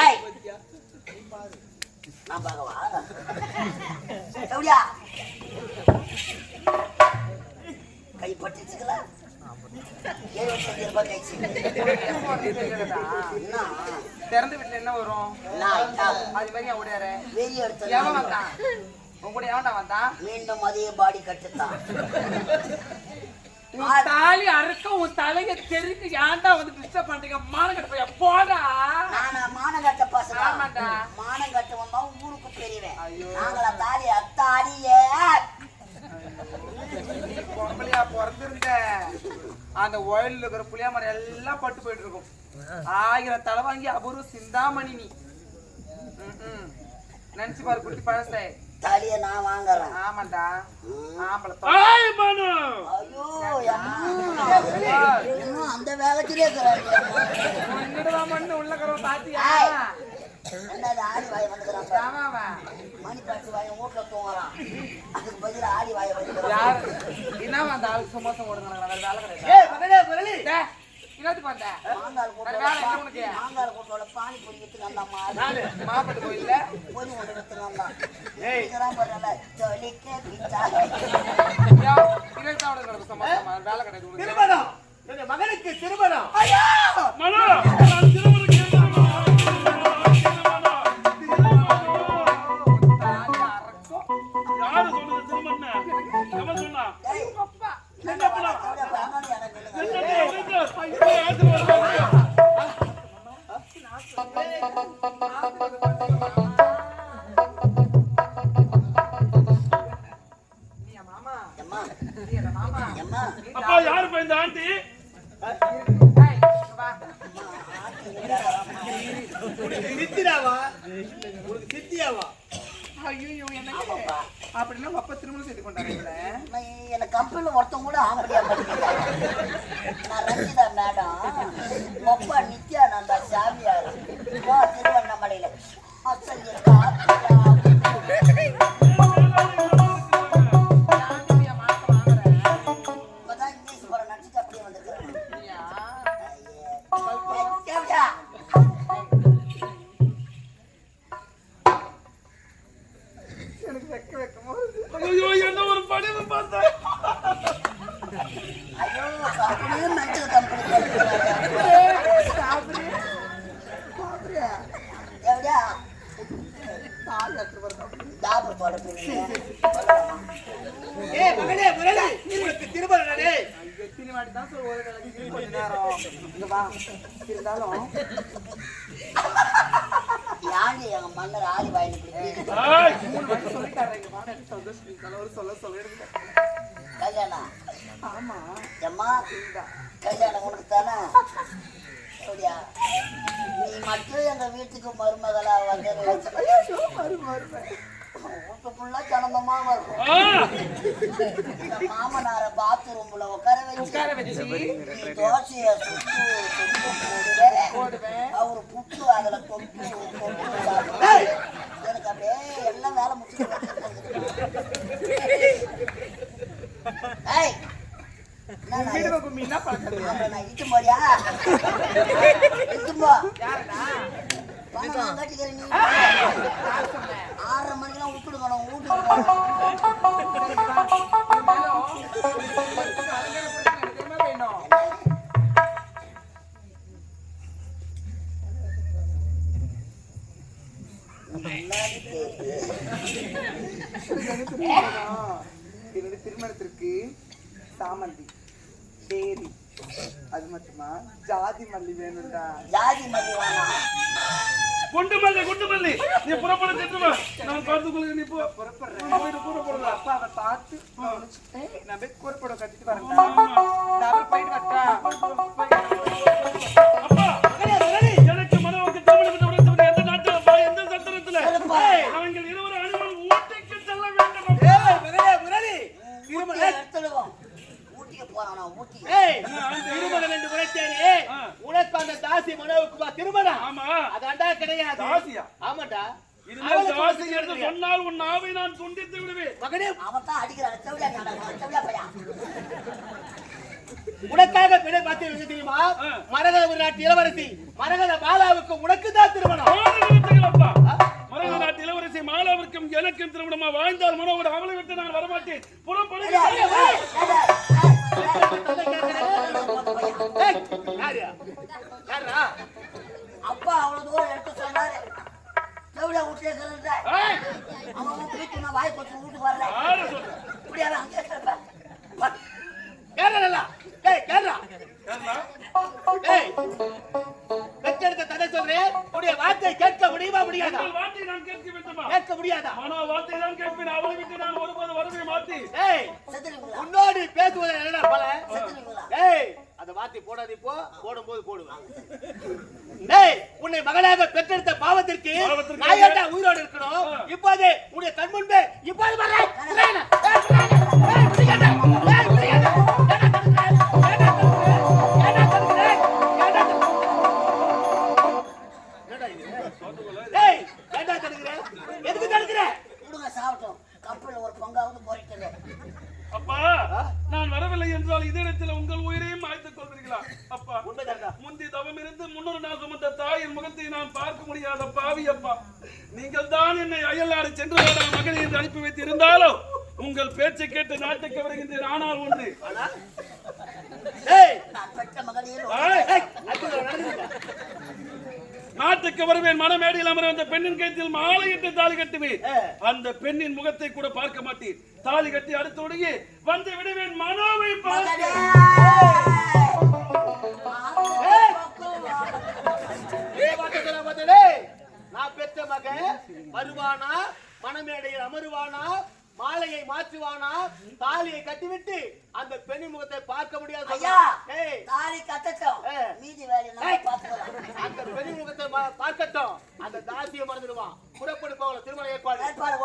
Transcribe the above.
ஏய், எழுபத்தஞ்சு ரூபாய் என்ன திறந்த வீட்டுல என்ன வரும்? அது மாதிரி ஓடியாரு. வெறி எடுத்து எவன் வந்தான்? உன் கூட எவன்டா வந்தான்? மீண்டும் அதே பாடி கட்டுத்தான். உன் தாலி அறுக்க உன் தலைய தெருக்கு ஏன்டா வந்து டிஸ்டர்ப் பண்றீங்க? மானங்கட்ட போய் போடா. நானா மானங்கட்ட பசங்க ஆமாண்டா. மானங்கட்ட வந்தா ஊருக்கு பெரியவன் ஐயோ. நாங்கள தாலி அத்தாடியே. பொம்பளையா பிறந்திருந்த அந்த ஒயில்ல இருக்கிற புளியா மரம் எல்லாம் பட்டு போயிட்டு இருக்கும். ஆயிரம் தலை வாங்கி அபூர்வ சிந்தாமணி நீ. நினைச்சு பாரு குட்டி பழசை. தாலிய நான் வாங்குறேன். ஆமாண்டா. ஆம்பளை மனு. ஐயோ அம்மா. இன்னும் அந்த வேகத்திலே இருக்கிறாங்க மண்ணு. உள்ள கரவ பாத்தியா. என்னது ஆடி வாய வந்துக்கிறான். ஆமாவா மணி பாட்டு வாய தூங்குறான். அதுக்கு பதில் ஆடி வாய வந்துக்கிறான். யாரு? என்ன அந்த ஆள் சும்மா சும்மா ஓடுங்க வேற வேலை கிடையாது. ஏய், மகனே, முரளி. டேய், என்னத்துக்கு வந்த மாங்கால் வேற வேலை உனக்கு? மாங்கால் பானி பொடி வந்தாம்மா நானு. மாப்பட்டு கோயில்ல? பொடி கொண்டு வந்தான் ஏய். இதெல்லாம் ஜொலிக்க பிச்சா. கிடக்கு சும்மா வேலை கிடையாது உனக்கு. திருமணம். என்னுடைய மகனுக்கு திருமணம். மனோ! அப்பா யாரு இந்த ஆண்டி? சித்தியாவா? உனக்கு சித்தியாவா? ஐயோ என்ன. அப்படின்னா அப்பா திருமணம் செய்து கொண்டாரு இவளை. நான் எனக்கு கம்பெனில ஒருத்தவங்க கூட ஆம்படியா நான் ரஞ்சிதா மேடம். ஒப்பா நித்யா நந்தா சாமியார் அப்படியே கம்பெனி எப்படியா போட மகனே முரளி திருமணம் தான் சொல்ல ஒரு கொஞ்ச நேரம். இங்க வா. இருந்தாலும் எங்க மன்னர் ஆடி வாயில் சொல்லிட்டாரு சந்தோஷம் சொல்ல சொல்ல கல்யாணம் ஆமா எம்மா இதுதான். கல்யாணம் உனக்கு தானே அப்படியா நீ மட்டும் எங்க வீட்டுக்கு மருமகளா வந்து ஐயோ, மறு, மறு, மறு. வீட்டு ஃபுல்லா ஜனந்தமா வரும் மாமனார பாத்ரூம்ல உட்கார வச்சு உட்கார வச்சு நீ தோசைய சுட்டு போடுவேன். அவரு புட்டு அதுல தொட்டு. எனக்கு அப்படியே எல்லாம் வேலை முடிச்சு ஏய் என்ன நான் வீட்டுக்கு கும்மி என்ன பழக்கம் அப்புறம் நான் இட்டு போறியா இட்டு போ யாருடா? நான் கட்டிக்கிறேன் நீ. ஆறரை மணிக்கெல்லாம் வீட்டுக்கு. என்னன்னு தெரியல. திருமணத்திற்கு சாமந்தி தேரி அது மட்டுமா ஜாதி மல்லி வேணும்டா ஜாதி மல்லி வேணாம் குண்டு மல்லி குண்டு மல்லி நீ புறப்பட திட்டுமா நான் பார்த்து கொள்ளுங்க நீ போ புறப்படுறேன் உங்க அப்பாவை பார்த்து கவனிச்சுட்டு நான் போய் கூறப்பட கட்டிட்டு வரேன் டபுள் போயிட்டு வரட்டா வந்து என்று சொன்னால் உன் நாவை நான் துண்டித்து விடுவேன். மகனே அவன் தான் அடிக்கிறான் உனக்காக பார்த்து தெரியுமா. மரகத ஒரு நாட்டு இளவரசி மரகத பாலாவுக்கு உனக்கு தான் திருமணம். மாநிலங்களப்பா மரக நாட்டு இளவரசி மாலாவிற்கும் எனக்கும் திருமணமா? வாழ்ந்தால் மனோகர் அவளை விட்டு நான் வரமாட்டேன். புறப்படுகிறேன் அப்பா அவ்வளவு தூரம் எடுத்து சொன்னாரு. செவிலியா வீட்டுல ஏய், அவன் வீட்டு நான் வாய் கொச்சு வீட்டுக்கு வரல யாரை சொல்ற? இப்படியா அங்கே இருப்பேன் கேரளா நல்லா ஏய் கேரளா யாருடா? ஏய் பெற்றெடுத்த தடை சொல்றேன் உடைய வார்த்தை கேட்க முடியுமா முடியாதா? நான் கேட்க முடியாதா? மனோ வார்த்தை தான் கேட்பேன். அவளை விட்டு நான் ஒருபோது வரவே மாட்டேன் ஏய் உன்னோடு பேசுவதை என்னடா பல? ஏய் அந்த வார்த்தை போடாது இப்போ போடும்போது போடுவேன். டேய் உன்னை மகனாக பெற்றெடுத்த பாவத்திற்கு ஏன்டா உயிரோடு இருக்கணும். இப்போதே உன்னுடைய கண் முன்பே இப்போது அப்பா நான் வரவில்லை என்றால் இதே இடத்தில் உங்கள் உயிரையும் கொள்வீர்களா அப்பா. முந்தி தவம் இருந்து முன்னொரு நாள் சுமந்த தாயின் முகத்தை நான் பார்க்க முடியாத பாவி அப்பா நீங்கள் தான் என்னை அயல்நாடு சென்று வாடா மகனை என்று அனுப்பி வைத்து இருந்தாலும் உங்கள் பேச்சை கேட்டு நாட்டுக்கு வருகின்றேன் ஆனால் ஒன்று? நாட்டுக்கு வருவேன் மனமேடையில் அமர அந்த பெண்ணின் கைத்தில் மாலையிட்டு தாலி கட்டுவேன். அந்த பெண்ணின் முகத்தை கூட பார்க்க மாட்டேன். தாலி கட்டி அடுத்தோடையே வந்து விடுவேன் மனோவை பார்த்து மாட்டேனே. நான் பெற்ற மகன் வருவானா? மணமேடையில் அமருவானா? மாலையை மாற்றுவானா? தாலியை கட்டிவிட்டு அந்த பெண்ணின் முகத்தை பார்க்க முடியாது ஐயா தாலி கட்டட்டும். மீதி வேலையை அந்த பெண்ணின் முகத்தை பார்க்கட்டும். அந்த தாசியை மறந்துடுவான். புறப்படு போகல திருமண ஏற்பாடு. ஏற்பாடு